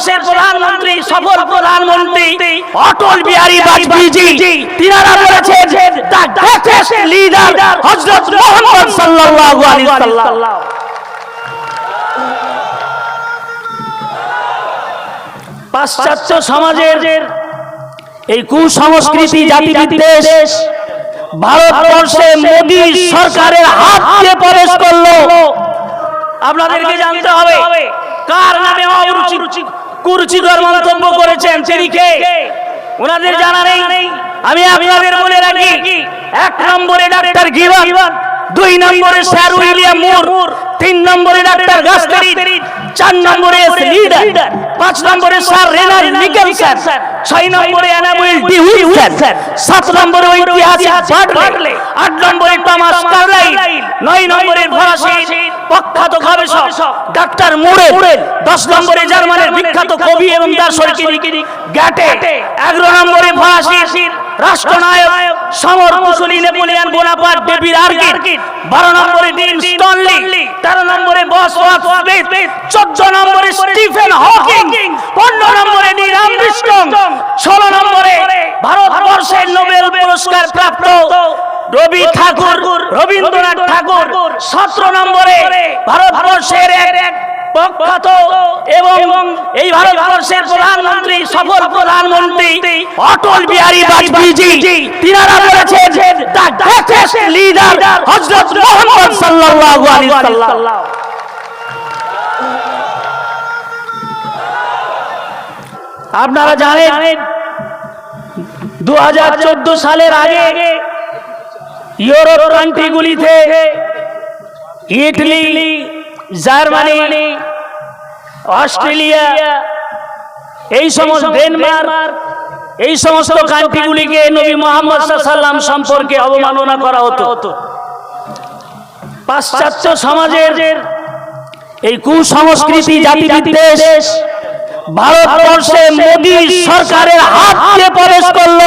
ভারতবর্ষের প্রধানমন্ত্রী, সফল প্রধানমন্ত্রী অটল বিহারী বাজপেয়ীজি, তিনারা বলেছেন পাশ্চাত্য সমাজের এই কুসংস্কৃতি জাতি বিদ্বেষ ভারতবর্ষে মোদী সরকারের হাত দিয়ে প্রবেশ করল। আপনাদেরকে জানতে হবে, কার নামে অরুচি কুরুচিকর মন্তব্য করেছেন তিনি কে? ওনাদের জানা নেই। আমি আপনাদের বলে রাখি, এক নম্বরে ডাক্তার গিবান দুই নম্বরে স্যার উইলিয়াম মুর, তিন নম্বরে ডাক্তার গাস্তারি চার নম্বরে লিডার, পাঁচ নম্বরে স্যার রেনার নিকেলসন ছয় নম্বরে অ্যানামুয়েল ডি উইলসন সাত নম্বরে ঐতিহাসিক বার্টলে আট নয় নম্বরে ফরাসি প্রখ্যাত গবেষক ডাক্তার মুরেল দশ নম্বরে জার্মানের বিখ্যাত কবি এবং দার্শনিক গ্যাটে এগারো নম্বরে ফরাসি রাষ্ট্রনায়ক সমর কুশলী নেপোলিয়ান বোনাপার্ট ডেভিড আর্কিট বারো নম্বরে ডিন স্টনলি। তেরো নম্বরে বস চোদ্দ নম্বরে স্টিফেন হকিং। পনেরো নম্বরে নীল আর্মস্ট্রং ষোলো নম্বরে ভারতবর্ষের নোবেল পুরস্কার রবি ঠাকুর রবীন্দ্রনাথ ঠাকুর সতেরো নম্বরে ভারতবর্ষের এক প্রখ্যাত এবং এই ভারতবর্ষের প্রধানমন্ত্রী সফল প্রধানমন্ত্রী অটল বিহারী বাজপেয়ীজি তিনারা বলেছেন দ্য গ্রেটেস্ট লিডার হযরত মুহাম্মদ সাল্লাল্লাহু আলাইহি সাল্লাম। আপনারা জানেন দু হাজার চোদ্দ সালের আগে ইউরোপ কান্ট্রিগুলিতে ইটালি, জার্মানি, অস্ট্রেলিয়া, এই সমস্ত ডেনমার্ক, এই সমস্ত কান্ট্রিগুলিকে নবী মোহাম্মদ সাল্লাম সম্পর্কে অবমাননা করা হতো। পাশ্চাত্য সমাজের এই কুসংস্কৃতি জাতি বিদ্বেষ ভারতবর্ষে মোদী সরকারের হাত দিয়ে প্রবেশ করল।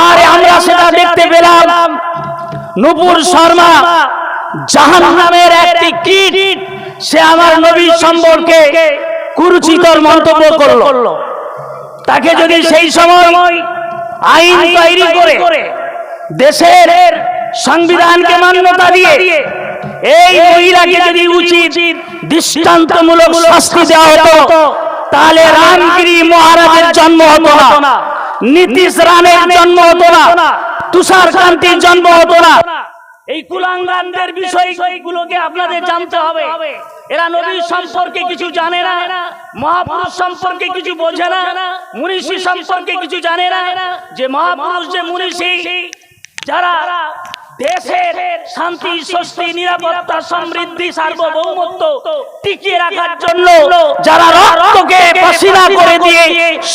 আর আমরা সেটা দেখতে পেলাম। নুপুর শর্মা জাহান নামের একটি কীট। সে আমার নবী সম্পর্কে কুরুচিকর মন্তব্য করল। তাকে যদি সেই সময় আইন তৈরি করে দেশের সংবিধানকে মান্যতা দিয়ে এই মহিলাকে যদি উচিত দৃষ্টান্তমূলক শাস্তি দেওয়া হতো তাহলে রামগিরি মহারাজের জন্ম হতো না। নীতিশ রানের জন্ম হতো না, তুষার কান্তির জন্ম হতো না। এই কুলাঙ্গানদের বিষয়গুলোকে আপনাদের জানতে হবে। এরা নবীর সম্পর্কে কিছু জানে না, মহাপুরুষ সম্পর্কে কিছু বোঝে না, মুনিষী সম্পর্কে কিছু জানে না। যে মহাপুরুষ, যে মুনিষী, যারা দেশের শান্তি স্বস্তি নিরাপত্তা সমৃদ্ধি সার্বভৌমত্ব টিকিয়ে রাখার জন্য যারা রক্তকে পসিনা করে দিয়ে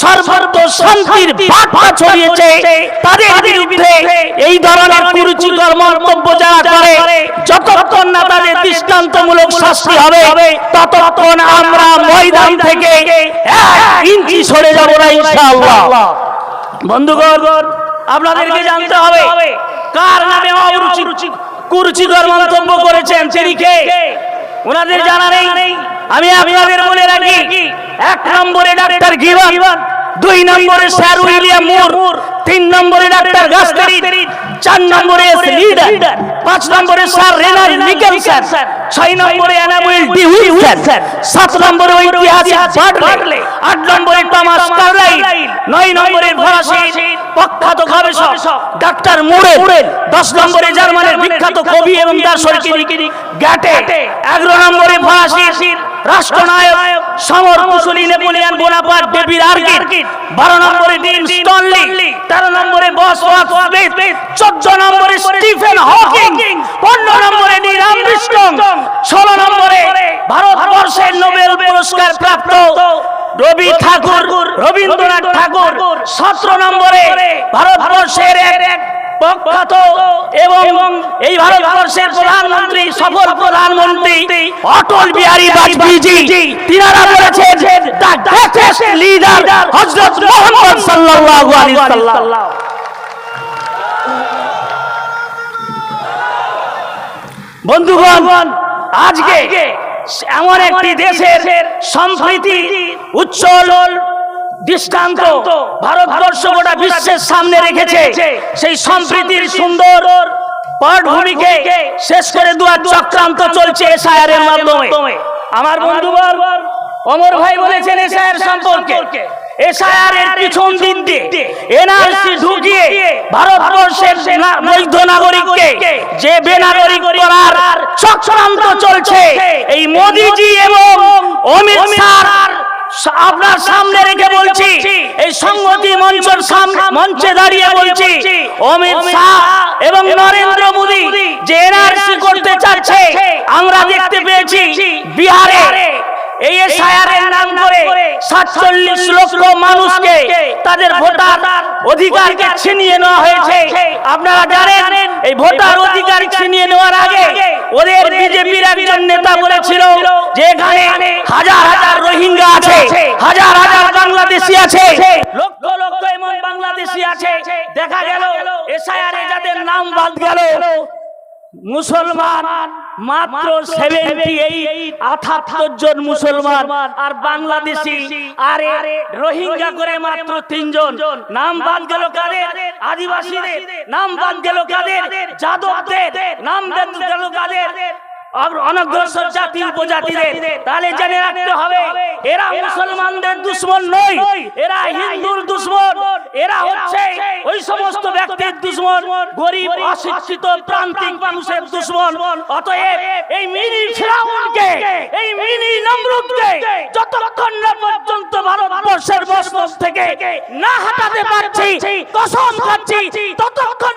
সর্বত্র শান্তির বার্তা ছড়িয়েছে তাদের বিরুদ্ধে এই ধরনের কুরুচিকর মন্তব্য যারা করে যতক্ষণ না তাদের দৃষ্টান্তমূলক শাস্তি হবে ততক্ষণ আমরা ময়দান থেকে এক ইঞ্চি সরে যাব না ইনশাআল্লাহ। বন্ধুগণ আপনাদেরকে জানতে হবে কার নামে অরুচি কুরুচিকর মন্তব্য করেছেন তিনি কে? ওনাদের জানা নেই। আমি আপনাদের বলে রাখি এক নম্বরে ডাক্তার গিবান দুই নম্বরে স্যার উইলিয়াম মুর তিন নম্বরে ডাক্তার গাস্তারি চার নম্বরে এস লিডার পাঁচ নম্বরে স্যার রেনার নিকেলসন ছয় নম্বরে অ্যানামুয়েল ডি উইলসন সাত নম্বরে ঐতিহাসিক বার্টলে আট নম্বরে টমাস কার্লাইল নয় নম্বরে ফরাসি প্রখ্যাত গবেষক ডাক্তার মুরেল, দশ নম্বরে জার্মানের বিখ্যাত কবি এবং দার্শনিক গ্যাটে এগারো নম্বরে ফরাসি রাষ্ট্রনায়ক, সমর কুশলী, নেপোলিয়ান বোনাপার্ট ডেভিড আর্কিট বারো নম্বরে ডিন স্টনলি, তেরো নম্বরে বস চোদ্দ নম্বরে স্টিফেন হকিং, পনেরো নম্বরে নীল আর্মস্ট্রং ষোলো নম্বরে ভারতবর্ষের নোবেল পুরস্কার প্রাপ্ত রবি ঠাকুর, রবীন্দ্রনাথ ঠাকুর, সতেরো নম্বরে ভারতবর্ষের এক প্রখ্যাত এবং এই ভারতবর্ষের প্রধানমন্ত্রী সফল প্রধানমন্ত্রী অটল বিহারী বাজপেয়ীজি তিনারা বলেছেন দ্য গ্রেটেস্ট লিডার হযরত মুহাম্মদ সাল্লাল্লাহু আলাইহি সাল্লাম। বন্ধুগণ আজকে এমন একটি দেশের সম্প্রীতি উজ্জ্বল দৃষ্টান্ত। ভারতবর্ষ গোটা বিশ্বের সামনে রেখেছে। সেই সম্প্রীতির সুন্দর পটভূমিকে শেষ করে দেওয়ার চক্রান্ত চলছে এসআইআর মাধ্যমে। আমার বন্ধুবর অমর ভাই বলেছেন এসআইআর সম্পর্কে। আপনার সামনে রেখে মঞ্চের সামনে মঞ্চে দাঁড়িয়ে বলছি অমিত শাহ এবং নরেন্দ্র মোদী যে এনআরসি করতে চাচ্ছে আমরা দেখতে পেয়েছি বিহারে। এই এসআইআর এর নাম করে সাতচল্লিশ লক্ষ মানুষকে তাদের ভোটার অধিকারকে ছিনিয়ে নেওয়া হয়েছে। আপনারা জানেন, এই ভোটার অধিকার ছিনিয়ে নেওয়ার আগে ওদের বিজেপির একজন নেতা বলেছিল যে এখানে হাজার হাজার রোহিঙ্গা আছে, হাজার হাজার বাংলাদেশি আছে, লক্ষ লক্ষ এমন বাংলাদেশি আছে। দেখা গেল, এসআইআর যাদের নাম বাদ গেল মুসলমান মাত্র সেভেন্টি এইট আঠাত্তর জন মুসলমান আর বাংলাদেশি আর রোহিঙ্গা করে মাত্র তিনজন। নাম বাদ গেল কাদের? আদিবাসীদের। নাম বাদ গেল কাদের? যাদবদের। নাম বাদ গেল কাদের? এই মিনি যতক্ষণ পর্যন্ত ভারতবর্ষের থেকে না হাঁটাতে পারছি কসম খাচ্ছি ততক্ষণ